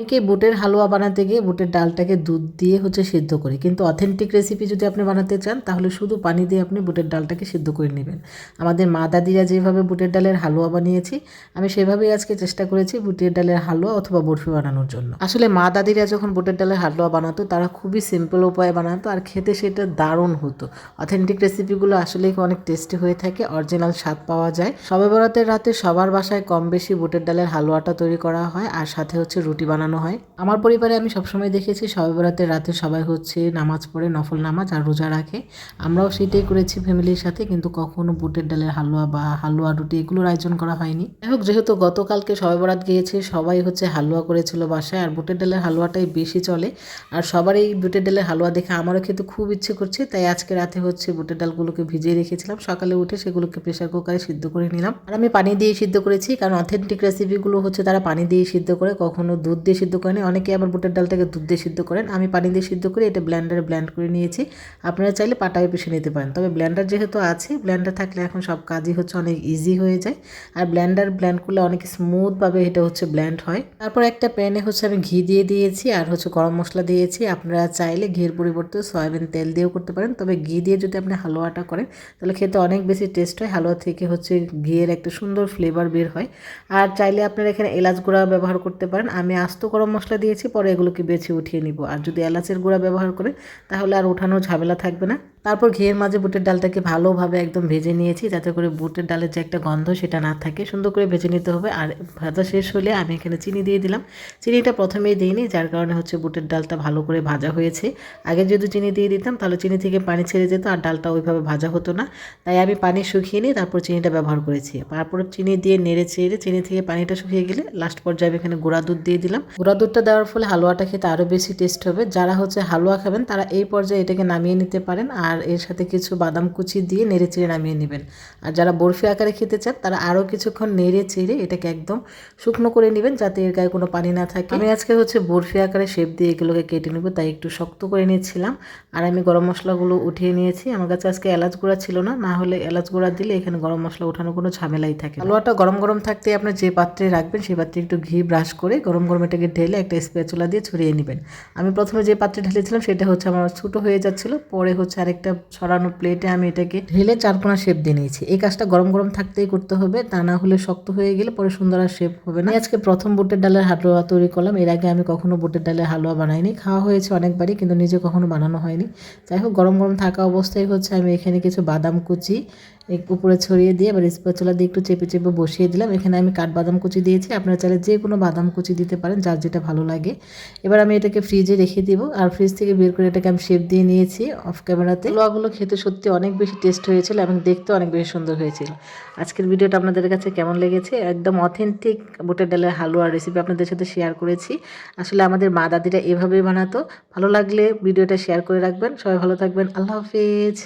অনেকে বুটের হালুয়া বানাতে গিয়ে বুটের ডালটাকে দুধ দিয়ে হচ্ছে সিদ্ধ করি। কিন্তু অথেন্টিক রেসিপি যদি আপনি বানাতে চান, তাহলে শুধু পানি দিয়ে আপনি বুটের ডালটাকে সিদ্ধ করে নেবেন। আমাদের মা দাদিরা যেভাবে বুটের ডালের হালুয়া বানিয়েছি, আমি সেভাবেই আজকে চেষ্টা করেছি বুটের ডালের হালুয়া অথবা বরফি বানানোর জন্য। আসলে মা দাদিরা যখন বুটের ডালের হালুয়া বানাতো, তারা খুবই সিম্পল উপায়ে বানাতো আর খেতে সেটা দারুণ হতো। অথেন্টিক রেসিপিগুলো আসলেই অনেক টেস্টি হয়ে থাকে অরিজিনাল স্বাদ পাওয়া যায়। সবে বরাতের রাতে সবার বাসায় কম বেশি বুটের ডালের হালুয়াটা তৈরি করা হয়, আর সাথে হচ্ছে রুটি বানানো হয়। আমার পরিবারে আমি সবসময় দেখেছি সবে বরাতের রাতে সবাই হচ্ছে নামাজ পড়ে, নফল নামাজ আর রোজা রাখে। আমরাও সেটাই করেছি ফ্যামিলির সাথে, কিন্তু কখনো বুটের ডালের হালুয়া বা হালুয়া রুটি এগুলোর আয়োজন করা হয়নি। যাই হোক, যেহেতু গতকালকে সবে বরাত গিয়েছে, সবাই হচ্ছে হালুয়া করেছিল বাসায় আর বুটের ডালের হালুয়াটাই বেশি চলে। আর সবার এই বুটের ডালের হালুয়া দেখে আমারও খেতে খুব ইচ্ছে করছে, তাই আজকে রাতে হচ্ছে বুটের ডালগুলোকে ভিজিয়ে রেখেছিলাম। সকালে উঠে সেগুলোকে প্রেশার কুকারে সিদ্ধ করে নিলাম। আর আমি পানি দিয়ে সিদ্ধ করেছি, কারণ অথেন্টিক রেসিপিগুলো হচ্ছে তারা পানি দিয়ে সিদ্ধ করে, কখনো দুধ দিয়ে সিদ্ধ করেন অনেকে আবার বুটের ডালটাকে দুধ দিয়ে সিদ্ধ করেন। আমি পানি দিয়ে সিদ্ধ করে এটা ব্ল্যান্ডারে ব্ল্যান্ড করে নিয়েছি। আপনারা চাইলে পাটায় পিষে নিতে পারেন। তবে ব্ল্যান্ডার যেহেতু আছে ব্ল্যান্ডার থাকলে এখন সব কাজই হচ্ছে অনেক ইজি হয়ে যায়। আর ব্ল্যান্ডার ব্ল্যান্ড করলে অনেক স্মুথভাবে এটা হচ্ছে ব্ল্যান্ড হয়। তারপর একটা প্যানে হচ্ছে আমি ঘি দিয়ে দিয়েছি আর হচ্ছে গরম মশলা দিয়েছি। আপনারা চাইলে ঘির পরিবর্তে সয়াবিন তেল দিয়েও করতে পারেন। তবে ঘি দিয়ে যদি আপনি হালুয়াটা করেন, তাহলে খেতে অনেক বেশি টেস্ট হয়। হালুয়া থেকে হচ্ছে ঘিয়ের একটা সুন্দর ফ্লেভার বের হয়। আর চাইলে আপনারা এখানে এলাচ গুঁড়া ব্যবহার করতে পারেন। আমি আস্ত গরম মশলা দিয়েছি, পরে এগুলোকে বেছে উঠিয়ে নিব। আর যদি এলাচের গুঁড়া ব্যবহার করে, তাহলে আর ওঠানো ঝামেলা থাকবে না। তারপর ঘিয়ের মাঝে বুটের ডালটাকে ভালোভাবে একদম ভেজে নিয়েছি, যাতে করে বুটের ডালের যে একটা গন্ধ সেটা না থাকে। সুন্দর করে ভেজে নিতে হবে। আর ভাজা শেষ হলে আমি এখানে চিনি দিয়ে দিলাম। চিনিটা প্রথমেই দিইনি যার কারণে হচ্ছে বুটের ডালটা ভালো করে ভাজা হয়েছে। আগে যদি চিনি দিয়ে দিতাম, তাহলে চিনি থেকে পানি ছেড়ে যেত, আর ডালটা ওইভাবে ভাজা হতো না। তাই আমি পানি শুকিয়ে নিই তারপর চিনিটা ব্যবহার করেছি। তারপর চিনি দিয়ে নেড়ে চেড়ে, চিনি থেকে পানিটা শুকিয়ে গেলে লাস্ট পর্যায়ে এখানে গুঁড়া দুধ দিয়ে দিলাম। গুঁড়া দুধটা দেওয়ার ফলে হালুয়াটা খেতে আরও বেশি টেস্ট হবে। যারা হচ্ছে হালুয়া খাবেন, তারা এই পর্যায়ে এটাকে নামিয়ে নিতে পারেন আর এর সাথে কিছু বাদাম কুচি দিয়ে নেড়ে চেড়ে নামিয়ে নেবেন। আর যারা বরফি আকারে খেতে চান, তারা আরও কিছুক্ষণ নেড়ে চেড়ে এটাকে একদম শুকনো করে নেবেন যাতে এর গায়ে কোনো পানি না থাকে। আমি আজকে হচ্ছে বরফি আকারে শেপ দিয়ে এগুলোকে কেটে নেব, তাই একটু শক্ত করে নিয়েছিলাম। আর আমি গরম মশলাগুলো উঠিয়ে নিয়েছি। আমার কাছে আজকে এলাচ গুঁড়া ছিল না না হলে এলাচ গুঁড়া দিলে এখানে গরম মশলা ওঠানো কোনো ঝামেলাই থাকে হালুয়াটা গরম গরম থাকতে আপনি যে পাত্রে রাখবেন সেই পাত্রে একটু ঘি ব্রাশ করে গরম গরম এটাকে ঢেলে একটা স্প্যাচুলা দিয়ে ছড়িয়ে নেবেন। আমি প্রথমে যে পাত্রে ঢেলেছিলাম সেটা হচ্ছে আমার ছোটো হয়ে যাচ্ছিল, পরে হচ্ছে আরেকটা ছড়ানো প্লেটে আমি এটাকে ঢেলে চারকোনা শেপ দিয়ে নিয়েছি। এই কাজটা গরম গরম থাকতেই করতে হবে, তা না হলে শক্ত হয়ে গেলে পরে সুন্দর আর শেপ হবে না। আজকে প্রথম বুটের ডালের হালুয়া তৈরি করলাম, এর আগে আমি কখনো বুটের ডালের হালুয়া বানাইনি, খাওয়া হয়েছে অনেকবারই কিন্তু নিজে কখনো বানানো হয়নি। যাই হোক, গরম গরম থাকা অবস্থায় হচ্ছে আমি এখানে কিছু বাদাম কুচি উপরে ছড়িয়ে দিয়ে, এবার স্প্যাচুলা দিয়ে একটু চেপে চেপে বসিয়ে দিলাম। এখানে আমি কাঠবাদাম কুচি দিয়েছি। আপনারা চাইলে যে কোনো বাদাম কুচি দিতে পারেন, যার যেটা ভালো লাগে। এবার আমি এটাকে ফ্রিজে রেখে দিব। আর ফ্রিজ থেকে বের করে এটাকে আমি শেপ দিয়ে নিয়েছি অফ ক্যামেরাতে লোয়াগুলো খেতে সত্যি অনেক বেশি টেস্ট হয়েছিল এবং দেখতে অনেক বেশি সুন্দর হয়েছিল। আজকের ভিডিওটা আপনাদের কাছে কেমন লেগেছে? একদম অথেন্টিক বুটের ডালের হালুয়ার রেসিপি আপনাদের সাথে শেয়ার করেছি। আসলে আমাদের মা দাদিরা এভাবেই বানাতো। ভালো লাগলে ভিডিওটা শেয়ার করে রাখবেন। সবাই ভালো থাকবেন। আল্লাহ হাফিজ।